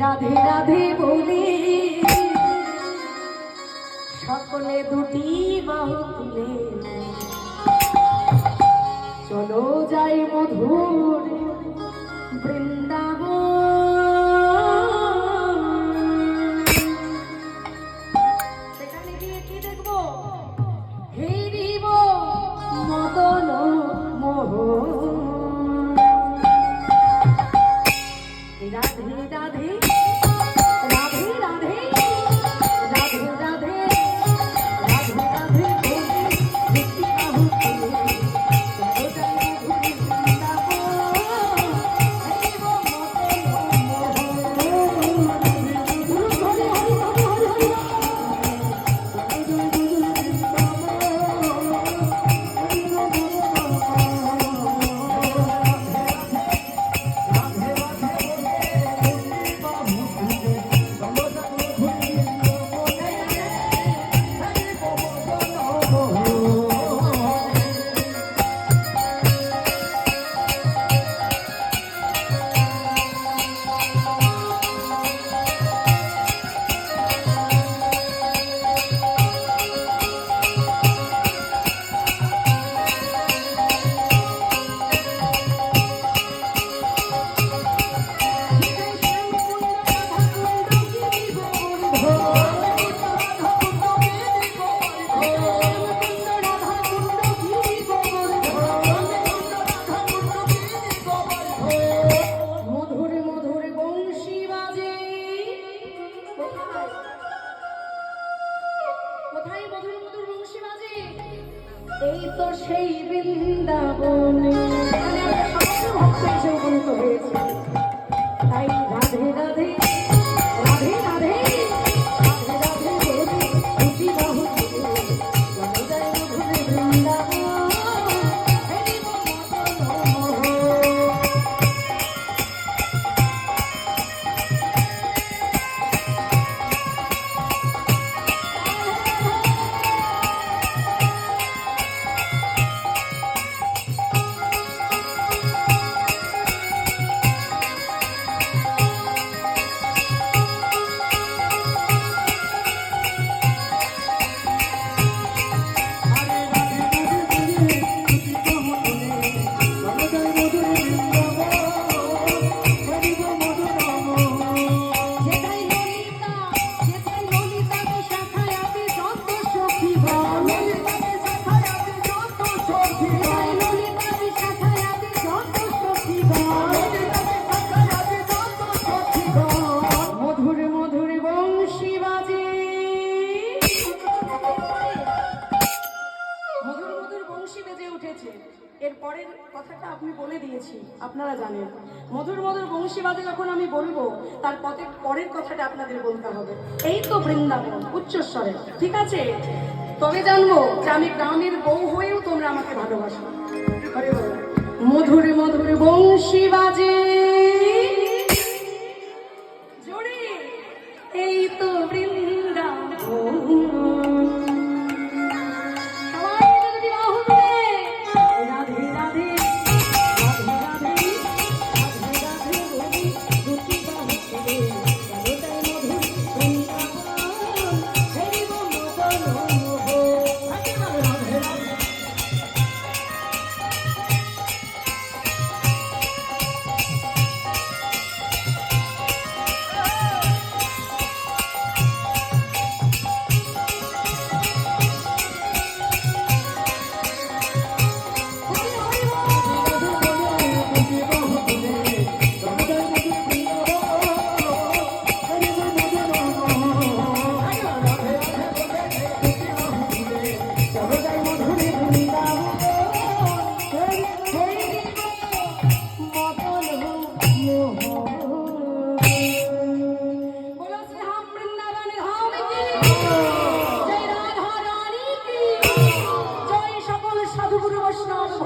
রাধে রাধে বলি। সকলে দুটি বাহু তুলে। চলো যাই মধুর বৃন্দাবন। সেখানে গিয়ে মদন মোহন। রাধে এই তো সেই বৃন্দাবনে। মানে হয়েছে। পরের কথাটা আপনি বলে দিয়েছি আপনারা জানেন। মধুর মধুর বংশীবাদে যখন আমি বলব, তার পথে পরের কথাটা আপনাদের বলতে হবে। এই তো বৃন্দাবন উচ্চস্বরে ঠিক আছে? তবে জানব যে আমি গ্রামের বউ হয়েও তোমরা আমাকে ভালোবাসো। মধুর মধুর বংশী বাজে কৃষ্ণ